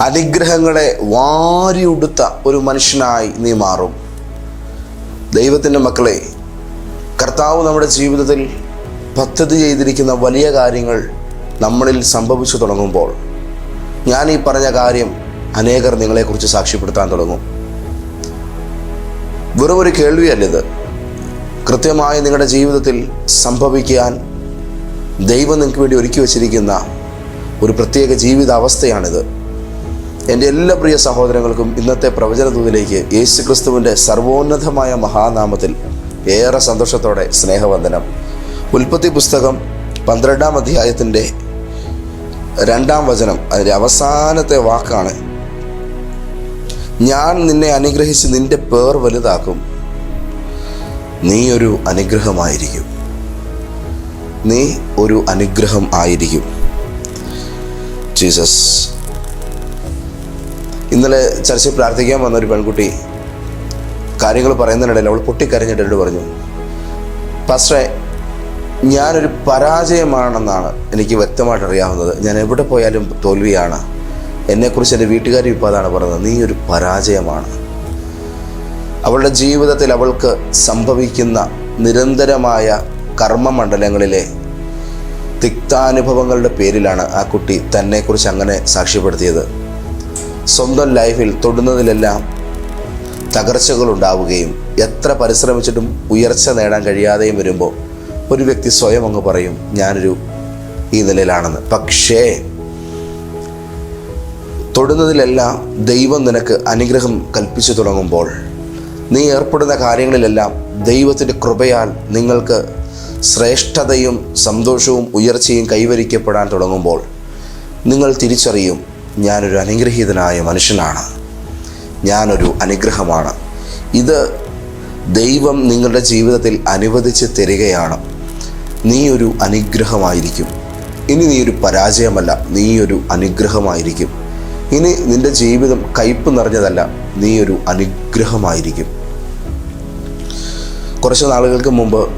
അനുഗ്രഹങ്ങളെ വാരിയുടുത്ത ഒരു മനുഷ്യനായി നീ മാറും. ദൈവത്തിന്റെ മക്കളെ കർത്താവ് നമ്മുടെ ജീവിതത്തിൽ പദ്ധതി ചെയ്തിരിക്കുന്ന വലിയ കാര്യങ്ങൾ നമ്മളിൽ സംഭവിച്ചു തുടങ്ങുമ്പോൾ ഞാൻ ഈ പറഞ്ഞ കാര്യം അനേകർ നിങ്ങളെക്കുറിച്ച് സാക്ഷ്യപ്പെടുത്താൻ തുടങ്ങും. വെറും ഒരു കേൾവിയല്ലിത്. കൃത്യമായി നിങ്ങളുടെ ജീവിതത്തിൽ സംഭവിക്കാൻ ദൈവം നിങ്ങൾക്ക് വേണ്ടി ഒരുക്കി വച്ചിരിക്കുന്ന ഒരു പ്രത്യേക ജീവിതാവസ്ഥയാണിത്. എന്റെ എല്ലാ പ്രിയ സഹോദരങ്ങൾക്കും ഇന്നത്തെ പ്രവചന ദൂതിലേക്ക് യേശു ക്രിസ്തുവിന്റെ സർവോന്നതമായ മഹാനാമത്തിൽ ഏറെ സന്തോഷത്തോടെ സ്നേഹവന്ദനം. ഉൽപ്പത്തി പുസ്തകം പന്ത്രണ്ടാം അധ്യായത്തിന്റെ രണ്ടാം വചനം അതിന്റെ അവസാനത്തെ വാക്കാണ് ഞാൻ നിന്നെ അനുഗ്രഹിച്ച് നിന്റെ പേർ വലുതാക്കും. നീ ഒരു അനുഗ്രഹമായിരിക്കും. നീ ഒരു അനുഗ്രഹം ആയിരിക്കും. ജീസസ് ഇന്നലെ ചർച്ചയിൽ പ്രാർത്ഥിക്കാൻ വന്ന ഒരു പെൺകുട്ടി കാര്യങ്ങൾ പറയുന്നതിനിടയിൽ അവൾ പൊട്ടിക്കരഞ്ഞിട്ട് പറഞ്ഞു പാസ്റ്ററെ ഞാനൊരു പരാജയമാണെന്നാണ് എനിക്ക് വ്യക്തമായിട്ട് അറിയാവുന്നത്. ഞാൻ എവിടെ പോയാലും തോൽവിയാണ്. എന്നെക്കുറിച്ച് എന്റെ വീട്ടുകാർ ഇപ്പോൾ അതാണ് പറഞ്ഞത്. നീ ഒരു പരാജയമാണ്. അവളുടെ ജീവിതത്തിൽ അവൾക്ക് സംഭവിക്കുന്ന നിരന്തരമായ കർമ്മമണ്ഡലങ്ങളിലെ തിക്താനുഭവങ്ങളുടെ പേരിലാണ് ആ കുട്ടി തന്നെക്കുറിച്ച് അങ്ങനെ സാക്ഷ്യപ്പെടുത്തിയത്. സ്വന്തം ലൈഫിൽ തൊടുന്നതിലെല്ലാം തകർച്ചകൾ ഉണ്ടാവുകയും എത്ര പരിശ്രമിച്ചിട്ടും ഉയർച്ച നേടാൻ കഴിയാതെയും വരുമ്പോൾ ഒരു വ്യക്തി സ്വയം അങ്ങ് പറയും ഞാനൊരു ഈ നിലയിലാണെന്ന്. പക്ഷേ തൊടുന്നതിലെല്ലാം ദൈവം നിനക്ക് അനുഗ്രഹം കൽപ്പിച്ചു തുടങ്ങുമ്പോൾ നീ ഏർപ്പെടുന്ന കാര്യങ്ങളിലെല്ലാം ദൈവത്തിന്റെ കൃപയാൽ നിങ്ങൾക്ക് ശ്രേഷ്ഠതയും സന്തോഷവും ഉയർച്ചയും കൈവരിക്കപ്പെടാൻ തുടങ്ങുമ്പോൾ നിങ്ങൾ തിരിച്ചറിയും ഞാനൊരു അനുഗ്രഹീതനായ മനുഷ്യനാണ്. ഞാനൊരു അനുഗ്രഹമാണ്. ഇത് ദൈവം നിങ്ങളുടെ ജീവിതത്തിൽ അനുവദിച്ച് തരികയാണ്. നീ ഒരു അനുഗ്രഹമായിരിക്കും. ഇനി നീ ഒരു പരാജയമല്ല നീ ഒരു അനുഗ്രഹമായിരിക്കും. ഇനി നിന്റെ ജീവിതം കയ്പ് നിറഞ്ഞതല്ല നീ ഒരു അനുഗ്രഹമായിരിക്കും. കുറച്ച് നാളുകൾക്ക് മുമ്പ്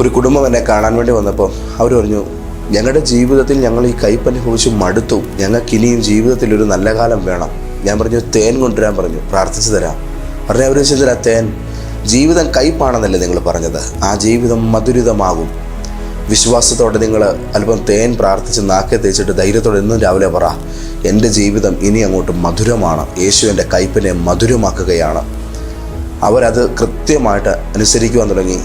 ഒരു കുടുംബം എന്നെ കാണാൻ വേണ്ടി വന്നപ്പോൾ അവർ പറഞ്ഞു ഞങ്ങളുടെ ജീവിതത്തിൽ ഞങ്ങൾ ഈ കൈപ്പനുഭവിച്ച് മടുത്തു. ഞങ്ങൾക്ക് ഇനിയും ജീവിതത്തിൽ ഒരു നല്ല കാലം വേണം. ഞാൻ പറഞ്ഞു തേൻ കൊണ്ടുവരാൻ പറഞ്ഞു. പ്രാർത്ഥിച്ചു തരാം. പറഞ്ഞ അവർ വെച്ചാൽ തേൻ. ജീവിതം കയ്പാണെന്നല്ലേ നിങ്ങൾ പറഞ്ഞത്? ആ ജീവിതം മധുരിതമാകും. വിശ്വാസത്തോടെ നിങ്ങൾ അല്പം തേൻ പ്രാർത്ഥിച്ച് നാക്കെ തേച്ചിട്ട് ധൈര്യത്തോടെ എന്നും രാവിലെ പറ. എന്റെ ജീവിതം ഇനി അങ്ങോട്ട് മധുരമാണ്. യേശു എന്റെ കയ്പിനെ മധുരമാക്കുകയാണ്. അവരത് കൃത്യമായിട്ട് അനുസരിക്കുവാൻ തുടങ്ങി.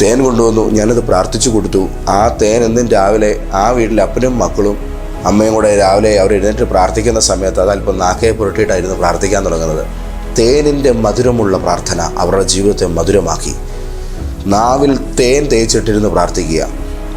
തേൻ കൊണ്ടുവന്നു ഞാനത് പ്രാർത്ഥിച്ചു കൊടുത്തു. ആ തേൻ എന്നും രാവിലെ ആ വീട്ടിലെ അപ്പനും മക്കളും അമ്മയും കൂടെ രാവിലെ അവർ എഴുന്നേറ്റ് പ്രാർത്ഥിക്കുന്ന സമയത്ത് അത് അല്പം നാക്കയെ പുരട്ടിയിട്ടായിരുന്നു പ്രാർത്ഥിക്കാൻ തുടങ്ങുന്നത്. തേനിന്റെ മധുരമുള്ള പ്രാർത്ഥന അവരുടെ ജീവിതത്തെ മധുരമാക്കി. നാവിൽ തേൻ തേച്ചിട്ടിരുന്ന് പ്രാർത്ഥിക്കുക.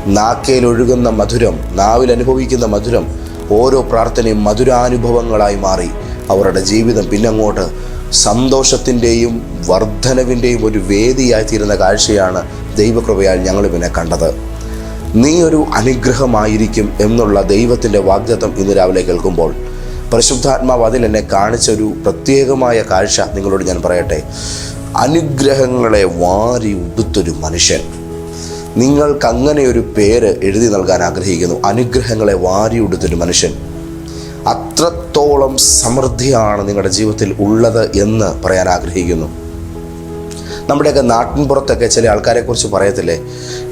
നാക്കയിൽ ഒഴുകുന്ന മധുരം നാവിൽ അനുഭവിക്കുന്ന മധുരം ഓരോ പ്രാർത്ഥനയും മധുരാനുഭവങ്ങളായി മാറി. അവരുടെ ജീവിതം പിന്നങ്ങോട്ട് സന്തോഷത്തിന്റെയും വർധനവിന്റെയും ഒരു വേദിയായി തീരുന്ന കാഴ്ചയാണ് ദൈവകൃപയാൽ ഞങ്ങൾ ഇവനെ കണ്ടത്. നീ ഒരു അനുഗ്രഹമായിരിക്കും എന്നുള്ള ദൈവത്തിന്റെ വാഗ്ദത്വം ഇന്ന് രാവിലെ കേൾക്കുമ്പോൾ. പരിശുദ്ധാത്മാവ് അതിൽ എന്നെ കാണിച്ച ഒരു പ്രത്യേകമായ കാഴ്ച നിങ്ങളോട് ഞാൻ പറയട്ടെ. അനുഗ്രഹങ്ങളെ വാരി ഉടുത്തൊരു മനുഷ്യൻ. നിങ്ങൾക്ക് അങ്ങനെ ഒരു പേര് എഴുതി നൽകാൻ ആഗ്രഹിക്കുന്നു. അനുഗ്രഹങ്ങളെ വാരി ഉടുത്തൊരു മനുഷ്യൻ. അത്രത്തോളം സമൃദ്ധിയാണ് നിങ്ങളുടെ ജീവിതത്തിൽ ഉള്ളത് എന്ന് പറയാൻ ആഗ്രഹിക്കുന്നു. നമ്മുടെയൊക്കെ നാട്ടിൻപുറത്തൊക്കെ ചില ആൾക്കാരെ കുറിച്ച് പറയത്തില്ലേ?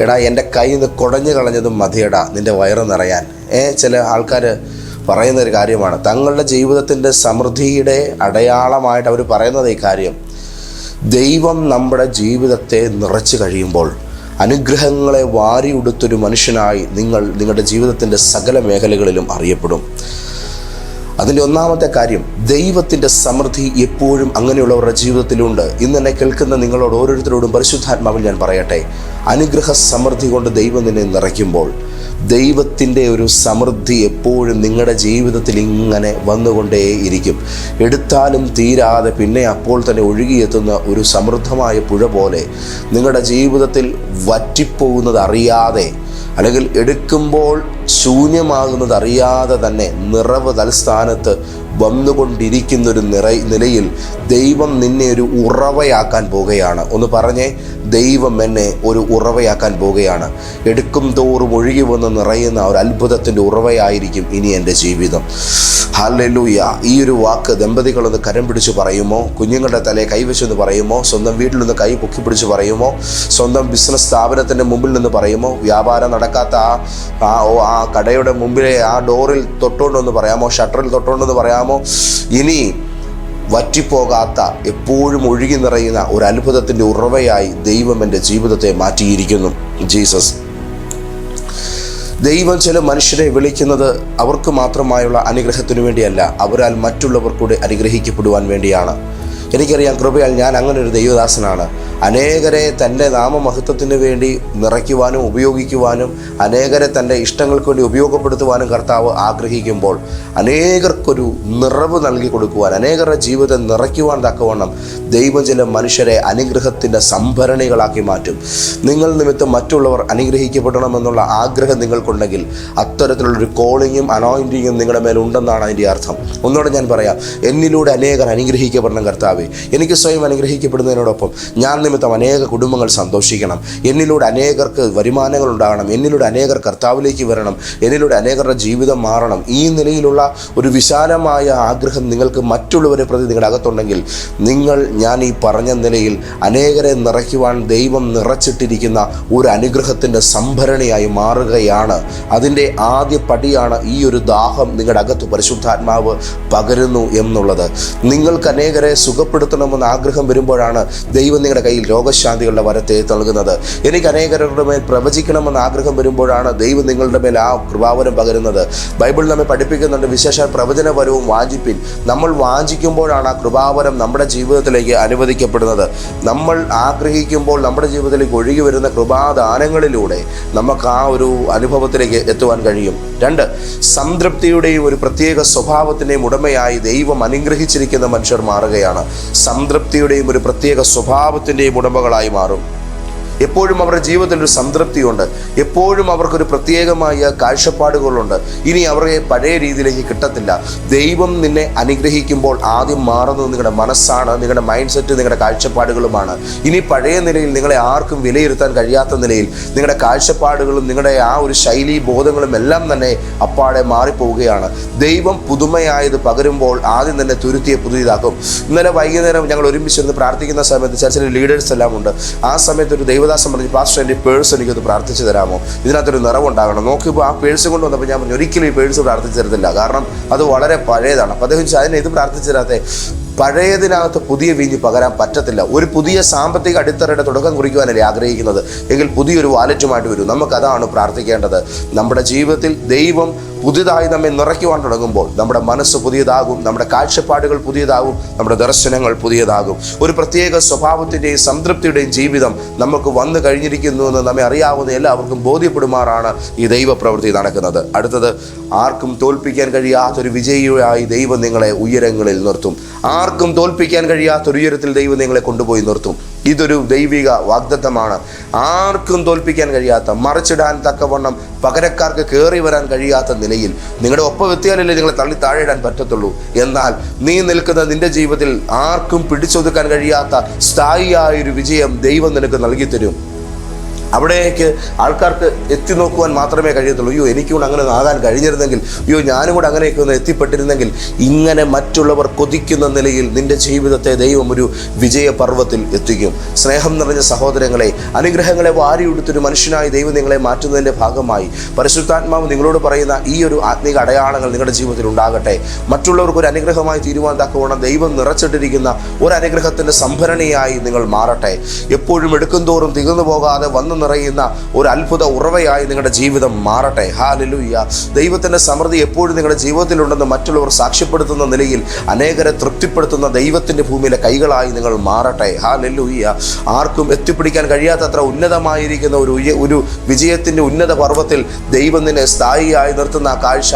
എടാ എന്റെ കൈ നിന്ന് കുടഞ്ഞു കളഞ്ഞതും മതിയടാ നിന്റെ വയറ് നിറയാൻ. ഏ ചില ആൾക്കാർ പറയുന്ന ഒരു കാര്യമാണ്. തങ്ങളുടെ ജീവിതത്തിന്റെ സമൃദ്ധിയുടെ അടയാളമായിട്ട് അവർ പറയുന്നത് ഈ കാര്യം. ദൈവം നമ്മുടെ ജീവിതത്തെ നിറച്ചു കഴിയുമ്പോൾ അനുഗ്രഹങ്ങളെ വാരി ഉടുത്തൊരു മനുഷ്യനായി നിങ്ങൾ നിങ്ങളുടെ ജീവിതത്തിന്റെ സകല മേഖലകളിലും അറിയപ്പെടും. അതിന്റെ ഒന്നാമത്തെ കാര്യം ദൈവത്തിന്റെ സമൃദ്ധി എപ്പോഴും അങ്ങനെയുള്ളവരുടെ ജീവിതത്തിലുണ്ട്. ഇന്ന് എന്നെ കേൾക്കുന്ന നിങ്ങളോട് ഓരോരുത്തരോടും പരിശുദ്ധാത്മാവിൽ ഞാൻ പറയട്ടെ. അനുഗ്രഹ സമൃദ്ധി കൊണ്ട് ദൈവം നിന്നെ നിറയ്ക്കുമ്പോൾ ദൈവത്തിന്റെ ഒരു സമൃദ്ധി എപ്പോഴും നിങ്ങളുടെ ജീവിതത്തിൽ ഇങ്ങനെ വന്നുകൊണ്ടേയിരിക്കും എടുത്താലും തീരാതെ പിന്നെ അപ്പോൾ തന്നെ ഒഴുകിയെത്തുന്ന ഒരു സമൃദ്ധമായ പുഴ പോലെ നിങ്ങളുടെ ജീവിതത്തിൽ വറ്റിപ്പോകുന്നത് അറിയാതെ അല്ലെങ്കിൽ എടുക്കുമ്പോൾ ശൂന്യമാകുന്നത് അറിയാതെ തന്നെ നിറവ് തൽസ്ഥാനത്ത് വന്നുകൊണ്ടിരിക്കുന്ന ഒരു നിറ നിലയിൽ ദൈവം നിന്നെ ഒരു ഉറവയാക്കാൻ പോകുകയാണ് ഒന്ന് പറഞ്ഞേ ദൈവം എന്നെ ഒരു ഉറവയാക്കാൻ പോവുകയാണ് എടുക്കും തോറും ഒഴുകി വന്ന് നിറയുന്ന ഒരു അത്ഭുതത്തിന്റെ ഉറവയായിരിക്കും ഇനി എന്റെ ജീവിതം. ഹല്ലേലൂയ. ഈ ഒരു വാക്ക് ദമ്പതികളൊന്ന് കരം പിടിച്ച് പറയുമോ? കുഞ്ഞുങ്ങളുടെ തലയെ കൈവച്ചെന്ന് പറയുമോ? സ്വന്തം വീട്ടിൽ നിന്ന് കൈ പൊക്കി പിടിച്ച് പറയുമോ? സ്വന്തം ബിസിനസ് സ്ഥാപനത്തിന്റെ മുമ്പിൽ നിന്ന് പറയുമോ? വ്യാപാരം നടക്കാത്ത ആ ആ കടയുടെ മുമ്പിലെ ആ ഡോറിൽ തൊട്ടുകൊണ്ടൊന്ന് പറയാമോ? ഷട്ടറിൽ തൊട്ടുകൊണ്ടെന്ന് പറയാമോ? ഇനി വറ്റിപ്പോകാത്ത എപ്പോഴും ഒഴുകി നിറയുന്ന ഒരു അത്ഭുതത്തിന്റെ ഉറവയായി ദൈവം എന്റെ ജീവിതത്തെ മാറ്റിയിരിക്കുന്നു. ജീസസ്. ദൈവം ചില മനുഷ്യരെ വിളിക്കുന്നത് അവർക്ക് മാത്രമായുള്ള അനുഗ്രഹത്തിനു വേണ്ടിയല്ല അവരാൽ മറ്റുള്ളവർ കൂടി അനുഗ്രഹിക്കപ്പെടുവാൻ വേണ്ടിയാണ്. എനിക്കറിയാം കൃപയാൽ ഞാൻ അങ്ങനെ ഒരു ദൈവദാസനാണ്. അനേകരെ തന്റെ നാമമഹത്വത്തിന് വേണ്ടി നിറയ്ക്കുവാനും ഉപയോഗിക്കുവാനും അനേകരെ തന്റെ ഇഷ്ടങ്ങൾക്ക് വേണ്ടി ഉപയോഗപ്പെടുത്തുവാനും കർത്താവ് ആഗ്രഹിക്കുമ്പോൾ അനേകർക്കൊരു നിറവ് നൽകി കൊടുക്കുവാൻ അനേകരുടെ ജീവിതം നിറയ്ക്കുവാൻ തക്കവണ്ണം ദൈവം ചില മനുഷ്യരെ അനുഗ്രഹത്തിന്റെ സംഭരണികളാക്കി മാറ്റും. നിങ്ങൾ നിമിത്തം മറ്റുള്ളവർ അനുഗ്രഹിക്കപ്പെടണമെന്നുള്ള ആഗ്രഹം നിങ്ങൾക്കുണ്ടെങ്കിൽ അത്തരത്തിലുള്ളൊരു കോളിങ്ങും അനോയിന്റിങ്ങും നിങ്ങളുടെ മേലുണ്ടെന്നാണ് അതിന്റെ അർത്ഥം. ഒന്നുകൂടെ ഞാൻ പറയാം എന്നിലൂടെ അനേകർ അനുഗ്രഹിക്കപ്പെടണം കർത്താവെ. എനിക്ക് സ്വയം അനുഗ്രഹിക്കപ്പെടുന്നതിനോടൊപ്പം ഞാൻ നിമിത്തം അനേക കുടുംബങ്ങൾ സന്തോഷിക്കണം. എന്നിലൂടെ അനേകർക്ക് വരുമാനങ്ങൾ ഉണ്ടാകണം. എന്നിലൂടെ അനേകർ കർത്താവിലേക്ക് വരണം. എന്നിലൂടെ അനേകരുടെ ജീവിതം മാറണം. ഈ നിലയിലുള്ള ഒരു വിശാലമായ ആഗ്രഹം നിങ്ങൾക്ക് മറ്റുള്ളവരെ പ്രതി നിങ്ങളുടെ അകത്തുണ്ടെങ്കിൽ നിങ്ങൾ ഞാൻ ഈ പറഞ്ഞ നിലയിൽ അനേകരെ നിറയ്ക്കുവാൻ ദൈവം നിറച്ചിട്ടിരിക്കുന്ന ഒരു അനുഗ്രഹത്തിന്റെ സംഭരണിയായി മാറുകയാണ്. അതിന്റെ ആദ്യ പടിയാണ് ഈ ഒരു ദാഹം നിങ്ങളുടെ അകത്ത് പരിശുദ്ധാത്മാവ് പകരുന്നു എന്നുള്ളത്. നിങ്ങൾക്ക് അനേകരെ സുഖപ്പെടുത്തണമെന്ന് ആഗ്രഹം വരുമ്പോഴാണ് ദൈവം നിങ്ങളുടെ കയ്യിൽ രോഗശാന്തികളുടെ വരത്തെ നൽകുന്നത് എനിക്ക് അനേകരുടെ മേൽ പ്രവചിക്കണമെന്ന് ആഗ്രഹം വരുമ്പോഴാണ് ദൈവം നിങ്ങളുടെ മേൽ ആ കൃപാവരം പകരുന്നത്. ബൈബിൾ നമ്മെ പഠിപ്പിക്കുന്നുണ്ട് വിശേഷ പ്രവചനപരവും വാഞ്ചിപ്പിൻ. നമ്മൾ വാഞ്ചിക്കുമ്പോഴാണ് ആ കൃപാവരം നമ്മുടെ ജീവിതത്തിലേക്ക് അനുവദിക്കപ്പെടുന്നത്. നമ്മൾ ആഗ്രഹിക്കുമ്പോൾ നമ്മുടെ ജീവിതത്തിലേക്ക് ഒഴുകി വരുന്ന കൃപാദാനങ്ങളിലൂടെ നമുക്ക് ആ ഒരു അനുഭവത്തിലേക്ക് എത്തുവാൻ കഴിയും. രണ്ട് സംതൃപ്തിയുടെയും ഒരു പ്രത്യേക സ്വഭാവത്തിന്റെയും ഉടമയായി ദൈവം അനുഗ്രഹിച്ചിരിക്കുന്ന മനുഷ്യർ മാറുകയാണ്. സംതൃപ്തിയുടെയും ഒരു പ്രത്യേക സ്വഭാവത്തിന്റെയും ഉടമകളായി മാറും. എപ്പോഴും അവരുടെ ജീവിതത്തിൽ ഒരു സംതൃപ്തിയുണ്ട്. എപ്പോഴും അവർക്കൊരു പ്രത്യേകമായ കാഴ്ചപ്പാടുകളുണ്ട്. ഇനി അവരെ പഴയ രീതിയിലേക്ക് കിട്ടത്തില്ല. ദൈവം നിന്നെ അനുഗ്രഹിക്കുമ്പോൾ ആദ്യം മാറുന്നത് നിങ്ങളുടെ മനസ്സാണ് നിങ്ങളുടെ മൈൻഡ് സെറ്റ് നിങ്ങളുടെ കാഴ്ചപ്പാടുകളുമാണ്. ഇനി പഴയ നിലയിൽ നിങ്ങളെ ആർക്കും വിലയിരുത്താൻ കഴിയാത്ത നിലയിൽ നിങ്ങളുടെ കാഴ്ചപ്പാടുകളും നിങ്ങളുടെ ആ ഒരു ശൈലി ബോധങ്ങളും എല്ലാം തന്നെ അപ്പാടെ മാറിപ്പോവുകയാണ്. ദൈവം പുതുമയായത് പകരുമ്പോൾ ആദ്യം തന്നെ തുരുത്തിയെ പുതിയതാക്കും ഇന്നലെ വൈകുന്നേരം ഞങ്ങൾ ഒരുമിച്ചിരുന്ന് പ്രാർത്ഥിക്കുന്ന സമയത്ത് ചില ലീഡേഴ്സ് എല്ലാം ഉണ്ട്. ആ സമയത്ത് ഒരു ദൈവദാസം പറഞ്ഞു പാസ്റ്റർ എന്റെ പേഴ്സ് എനിക്കൊന്ന് പ്രാർത്ഥിച്ചു തരാമോ? ഇതിനകത്തൊരു നിറവുണ്ടാകണം. നോക്കിയപ്പോൾ ആ പേഴ്സ് കൊണ്ട് വന്നപ്പോൾ ഞാൻ പറഞ്ഞു ഒരിക്കലും ഈ പേഴ്സ് പ്രാർത്ഥിച്ചു തരത്തില്ല. കാരണം അത് വളരെ പഴയതാണ്. അപ്പോൾ അദ്ദേഹം ചോദിച്ചു, അതിനെ ഇത് പ്രാർത്ഥിച്ചു തരാത്തെ? പഴയതിനകത്ത് പുതിയ വീഞ്ഞ് പകരാൻ പറ്റത്തില്ല. ഒരു പുതിയ സാമ്പത്തിക അടിത്തറയുടെ തുടക്കം കുറിക്കുവാനല്ലേ ആഗ്രഹിക്കുന്നത്? എങ്കിൽ പുതിയൊരു വാലറ്റുമായിട്ട് വരും. നമുക്കതാണ് പ്രാർത്ഥിക്കേണ്ടത്. നമ്മുടെ ജീവിതത്തിൽ ദൈവം പുതിയതായി നമ്മെ നിറയ്ക്കുവാൻ തുടങ്ങുമ്പോൾ നമ്മുടെ മനസ്സ് പുതിയതാകും നമ്മുടെ കാഴ്ചപ്പാടുകൾ പുതിയതാകും നമ്മുടെ ദർശനങ്ങൾ പുതിയതാകും. ഒരു പ്രത്യേക സ്വഭാവത്തിന്റെയും സംതൃപ്തിയുടെയും ജീവിതം നമുക്ക് വന്നു കഴിഞ്ഞിരിക്കുന്നു എന്ന് നമ്മെ അറിയാവുന്ന എല്ലാവർക്കും ബോധ്യപ്പെടുമാറാണ് ഈ ദൈവപ്രവൃത്തി നടക്കുന്നത്. അടുത്തത് ആർക്കും തോൽപ്പിക്കാൻ കഴിയാത്തൊരു വിജയിയായി ദൈവം നിങ്ങളെ ഉയരങ്ങളിൽ നിർത്തും. ആർക്കും തോൽപ്പിക്കാൻ കഴിയാത്തൊരു ഉയരത്തിൽ ദൈവം നിങ്ങളെ കൊണ്ടുപോയി നിർത്തും. ഇതൊരു ദൈവിക വാഗ്ദത്തമാണ്. ആർക്കും തോൽപ്പിക്കാൻ കഴിയാത്ത മറിച്ചിടാൻ തക്കവണ്ണം പകരക്കാർക്ക് കയറി വരാൻ കഴിയാത്ത നിലയിൽ നിങ്ങളുടെ ഒപ്പം എത്തിയാലല്ലേ നിങ്ങളെ തള്ളി താഴെയിടാൻ പറ്റത്തുള്ളൂ. എന്നാൽ നീ നിൽക്കുന്ന നിന്റെ ജീവിതത്തിൽ ആർക്കും പിടിച്ചൊതുക്കാൻ കഴിയാത്ത സ്ഥായിയായ ഒരു വിജയം ദൈവം നിനക്ക് നൽകി തരും അവിടേക്ക് ആൾക്കാർക്ക് എത്തി നോക്കുവാൻ മാത്രമേ കഴിയത്തുള്ളൂ. അയ്യോ എനിക്കൂടെ അങ്ങനെ ആകാൻ കഴിഞ്ഞിരുന്നെങ്കിൽ അയ്യോ ഞാനും കൂടെ അങ്ങനെയൊക്കെ ഒന്ന് എത്തിപ്പെട്ടിരുന്നെങ്കിൽ ഇങ്ങനെ മറ്റുള്ളവർ കൊതിക്കുന്ന നിലയിൽ നിന്റെ ജീവിതത്തെ ദൈവം ഒരു വിജയപർവത്തിൽ എത്തിക്കും. സ്നേഹം നിറഞ്ഞ സഹോദരങ്ങളെ അനുഗ്രഹങ്ങളെ വാരിയെടുത്തൊരു മനുഷ്യനായി ദൈവം നിങ്ങളെ മാറ്റുന്നതിന്റെ ഭാഗമായി. പരിശുദ്ധാത്മാവ് നിങ്ങളോട് പറയുന്ന ഈ ഒരു ആത്മീക അടയാളങ്ങൾ നിങ്ങളുടെ ജീവിതത്തിൽ ഉണ്ടാകട്ടെ. മറ്റുള്ളവർക്ക് ഒരു അനുഗ്രഹമായി തക്കവണ്ണം ദൈവം നിറച്ചിട്ടിരിക്കുന്ന ഒരു അനുഗ്രഹത്തിന്റെ സംഭരണിയായി നിങ്ങൾ മാറട്ടെ. എപ്പോഴും എടുക്കും തോറും തികന്നു പോകാതെ വന്നു നിറയുന്ന ഒരു അത്ഭുത ഉറവയായി നിങ്ങളുടെ ജീവിതം മാറട്ടെ. ഹാ ലുയ്യ ദൈവത്തിന്റെ സമൃദ്ധി എപ്പോഴും നിങ്ങളുടെ ജീവിതത്തിലുണ്ടെന്ന് മറ്റുള്ളവർ സാക്ഷ്യപ്പെടുത്തുന്ന നിലയിൽ അനേകരെ തൃപ്തിപ്പെടുത്തുന്ന ദൈവത്തിന്റെ ഭൂമിയിലെ കൈകളായി നിങ്ങൾ മാറട്ടെ. ഹാ ലുയ്യ ആർക്കും എത്തിപ്പിടിക്കാൻ കഴിയാത്തത്ര ഉന്നതമായിരിക്കുന്ന ഒരു ഒരു വിജയത്തിന്റെ ഉന്നത പർവത്തിൽ ദൈവം നിന്നെ സ്ഥായിയായി നിർത്തുന്ന ആ കാഴ്ച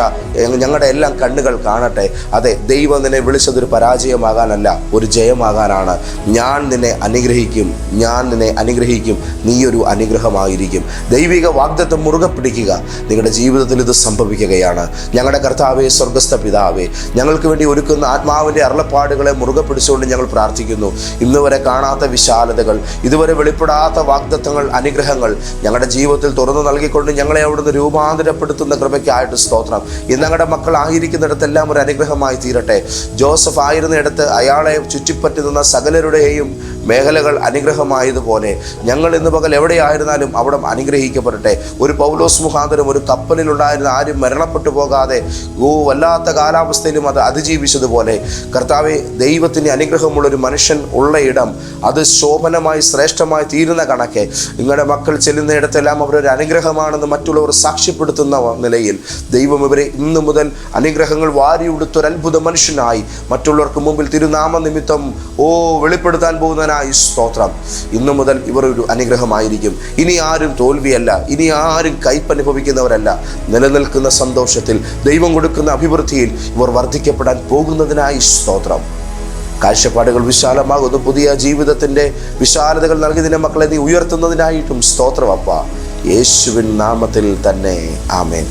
ഞങ്ങളുടെ എല്ലാം കണ്ണുകൾ കാണട്ടെ. അതെ ദൈവം നിന്നെ വിളിച്ചതൊരു പരാജയമാകാനല്ല ഒരു ജയമാകാനാണ്. ഞാൻ നിന്നെ അനുഗ്രഹിക്കും. ഞാൻ നിന്നെ അനുഗ്രഹിക്കും. നീ ഒരു അനുഗ്രഹം അനുഗ്രഹമായിരിക്കും. ദൈവിക വാഗ്ദത്വം മുറുകെ പിടിക്കുക. നിങ്ങളുടെ ജീവിതത്തിൽ ഇത് സംഭവിക്കുകയാണ്. ഞങ്ങളുടെ കർത്താവെ സ്വർഗസ്ഥ പിതാവേ ഞങ്ങൾക്ക് വേണ്ടി ഒരുക്കുന്ന ആത്മാവിന്റെ അരുളപ്പാടുകളെ മുറുകെ പിടിച്ചുകൊണ്ട് ഞങ്ങൾ പ്രാർത്ഥിക്കുന്നു. ഇന്ന് വരെ കാണാത്ത വിശാലതകൾ ഇതുവരെ വെളിപ്പെടാത്ത വാഗ്ദത്തങ്ങൾ അനുഗ്രഹങ്ങൾ ഞങ്ങളുടെ ജീവിതത്തിൽ തുറന്നു നൽകിക്കൊണ്ട് ഞങ്ങളെ അവിടുന്ന് രൂപാന്തരപ്പെടുത്തുന്ന കൃപയ്ക്കായിട്ട് സ്തോത്രം. ഇന്ന് ഞങ്ങളുടെ മക്കൾ ആയിരിക്കുന്നിടത്തെല്ലാം ഒരു അനുഗ്രഹമായി തീരട്ടെ. ജോസഫ് ആയിരുന്നിടത്ത് അയാളെ ചുറ്റിപ്പറ്റി നിന്ന സകലരുടെയും മേഖലകൾ അനുഗ്രഹമായതുപോലെ ഞങ്ങൾ ഇന്ന് പകൽ എവിടെയായിരുന്നാലും അവിടെ അനുഗ്രഹിക്കപ്പെടട്ടെ. ഒരു പൗലോസ് മുഖാന്തരം ഒരു കപ്പലിലുണ്ടായിരുന്ന ആരും മരണപ്പെട്ടു പോകാതെ ഓ വല്ലാത്ത കാലാവസ്ഥയിലും അത് അതിജീവിച്ചതുപോലെ. കർത്താവെ ദൈവത്തിന്റെ അനുഗ്രഹമുള്ള ഒരു മനുഷ്യൻ ഉള്ള ഇടം അത് ശോഭനമായി ശ്രേഷ്ഠമായി തീരുന്ന കണക്കെ. നിങ്ങളുടെ മക്കൾ ചെല്ലുന്ന ഇടത്തെല്ലാം അവരൊരു അനുഗ്രഹമാണെന്ന് മറ്റുള്ളവർ സാക്ഷ്യപ്പെടുത്തുന്ന നിലയിൽ ദൈവം ഇവരെ ഇന്നു മുതൽ അനുഗ്രഹങ്ങൾ വാരിയെടുത്തൊരത്ഭുത മനുഷ്യനായി. മറ്റുള്ളവർക്ക് മുമ്പിൽ തിരുനാമ നിമിത്തം ഓ വെളിപ്പെടുത്താൻ പോകുന്നതിനായി സ്തോത്രം. ഇന്നു മുതൽ ഇവർ ഒരു അനുഗ്രഹമായിരിക്കും. ഇനി ആരും തോൽവിയല്ല. ഇനി ആരും കയ്പനുഭവിക്കുന്നവരല്ല നിലനിൽക്കുന്ന സന്തോഷത്തിൽ ദൈവം കൊടുക്കുന്ന അഭിവൃദ്ധിയിൽ ഇവർ വർദ്ധിക്കപ്പെടാൻ പോകുന്നതിനായി സ്തോത്രം. കാഴ്ചപ്പാടുകൾ വിശാലമാകുന്നു. പുതിയ ജീവിതത്തിന്റെ വിശാലതകൾ നൽകി നിന്റെ മക്കളെ നീ ഉയർത്തുന്നതിനായിട്ടും സ്തോത്രം അപ്പ. യേശുവിൻ നാമത്തിൽ തന്നെ. ആമേൻ.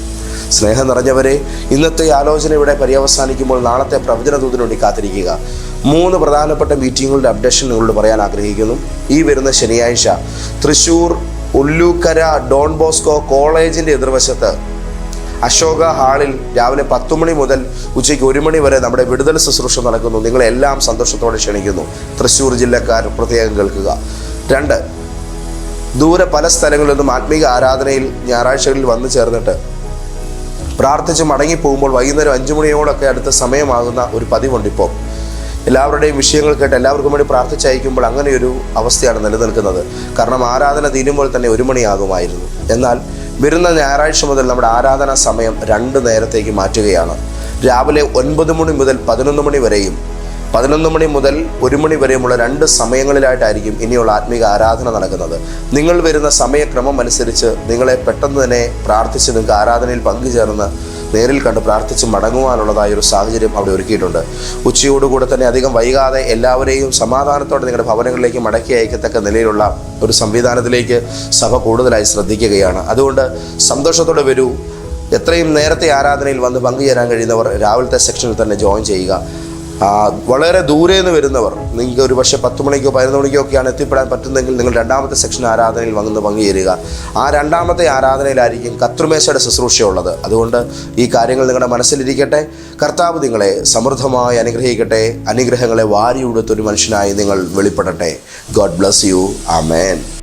സ്നേഹം നിറഞ്ഞവരെ ഇന്നത്തെ ആലോചന ഇവിടെ പര്യവസാനിക്കുമ്പോൾ നാളത്തെ പ്രവചന ദൂതിനുവേണ്ടി കാത്തിരിക്കുക. മൂന്ന് പ്രധാനപ്പെട്ട മീറ്റിങ്ങുകളുടെ അപ്ഡേഷൻ നിങ്ങളോട് പറയാൻ ആഗ്രഹിക്കുന്നു. ഈ വരുന്ന ശനിയാഴ്ച തൃശൂർ ഉല്ലൂക്കര ഡോൺ ബോസ്കോ കോളേജിന്റെ എതിർവശത്ത് അശോക ഹാളിൽ രാവിലെ പത്തു മണി മുതൽ ഉച്ചയ്ക്ക് ഒരു മണി വരെ നമ്മുടെ വിടുതൽ ശുശ്രൂഷ നടക്കുന്നു. നിങ്ങളെല്ലാം സന്തോഷത്തോടെ ക്ഷണിക്കുന്നു. തൃശൂർ ജില്ലക്കാർ പ്രത്യേകം കേൾക്കുക. രണ്ട് ദൂരെ പല സ്ഥലങ്ങളിൽ നിന്നും ആത്മീക ആരാധനയിൽ ഞായറാഴ്ചകളിൽ വന്നു ചേർന്നിട്ട് പ്രാർത്ഥിച്ച് മടങ്ങിപ്പോകുമ്പോൾ വൈകുന്നേരം അഞ്ചു മണിയോടൊക്കെ അടുത്ത സമയമാകുന്ന ഒരു പതിവുണ്ട് ഇപ്പോൾ എല്ലാവരുടെയും വിഷയങ്ങൾ കേട്ട് എല്ലാവർക്കും വേണ്ടി പ്രാർത്ഥിച്ചയക്കുമ്പോൾ അങ്ങനെയൊരു അവസ്ഥയാണ് നിലനിൽക്കുന്നത്. കാരണം ആരാധന തീരുമ്പോൾ തന്നെ ഒരു മണിയാകുമായിരുന്നു. എന്നാൽ വരുന്ന ഞായറാഴ്ച മുതൽ നമ്മുടെ ആരാധനാ സമയം രണ്ട് നേരത്തേക്ക് മാറ്റുകയാണ്. രാവിലെ ഒൻപത് മണി മുതൽ പതിനൊന്ന് മണി വരെയും പതിനൊന്ന് മണി മുതൽ ഒരു മണി വരെയുമുള്ള രണ്ട് സമയങ്ങളിലായിട്ടായിരിക്കും ഇനിയുള്ള ആത്മീക ആരാധന നടക്കുന്നത്. നിങ്ങൾ വരുന്ന സമയക്രമം അനുസരിച്ച് നിങ്ങളെ പെട്ടെന്ന് തന്നെ പ്രാർത്ഥിച്ച് നിങ്ങൾക്ക് ആരാധനയിൽ പങ്കുചേർന്ന് നേരിൽ കണ്ട് പ്രാർത്ഥിച്ച് മടങ്ങുവാനുള്ളതായ ഒരു സാഹചര്യം അവിടെ ഒരുക്കിയിട്ടുണ്ട്. ഉച്ചയോടുകൂടെ തന്നെ അധികം വൈകാതെ എല്ലാവരെയും സമാധാനത്തോടെ നിങ്ങളുടെ ഭവനങ്ങളിലേക്ക് മടക്കി അയക്കത്തക്ക നിലയിലുള്ള ഒരു സംവിധാനത്തിലേക്ക് സഭ കൂടുതലായി ശ്രദ്ധിക്കുകയാണ്. അതുകൊണ്ട് സന്തോഷത്തോടെ വരൂ. എത്രയും നേരത്തെ ആരാധനയിൽ വന്ന് പങ്കുചേരാൻ കഴിയുന്നവർ രാവിലത്തെ സെക്ഷനിൽ തന്നെ ജോയിൻ ചെയ്യുക. വളരെ ദൂരെ നിന്ന് വരുന്നവർ നിങ്ങൾക്ക് ഒരു പക്ഷേ പത്ത് മണിക്കോ പതിനൊന്ന് മണിക്കോ ഒക്കെയാണ് എത്തിപ്പെടാൻ പറ്റുന്നതെങ്കിൽ നിങ്ങൾ രണ്ടാമത്തെ സെക്ഷൻ ആരാധനയിൽ വന്ന് പങ്കുചേരുക. ആ രണ്ടാമത്തെ ആരാധനയിലായിരിക്കും കത്രുമേശയുടെ ശുശ്രൂഷയുള്ളത്. അതുകൊണ്ട് ഈ കാര്യങ്ങൾ നിങ്ങളുടെ മനസ്സിലിരിക്കട്ടെ. കർത്താവ് നിങ്ങളെ സമൃദ്ധമായി അനുഗ്രഹിക്കട്ടെ. അനുഗ്രഹങ്ങളെ വാരിയുടുത്തൊരു മനുഷ്യനായി നിങ്ങൾ വെളിപ്പെടട്ടെ. God bless you. ആമേൻ.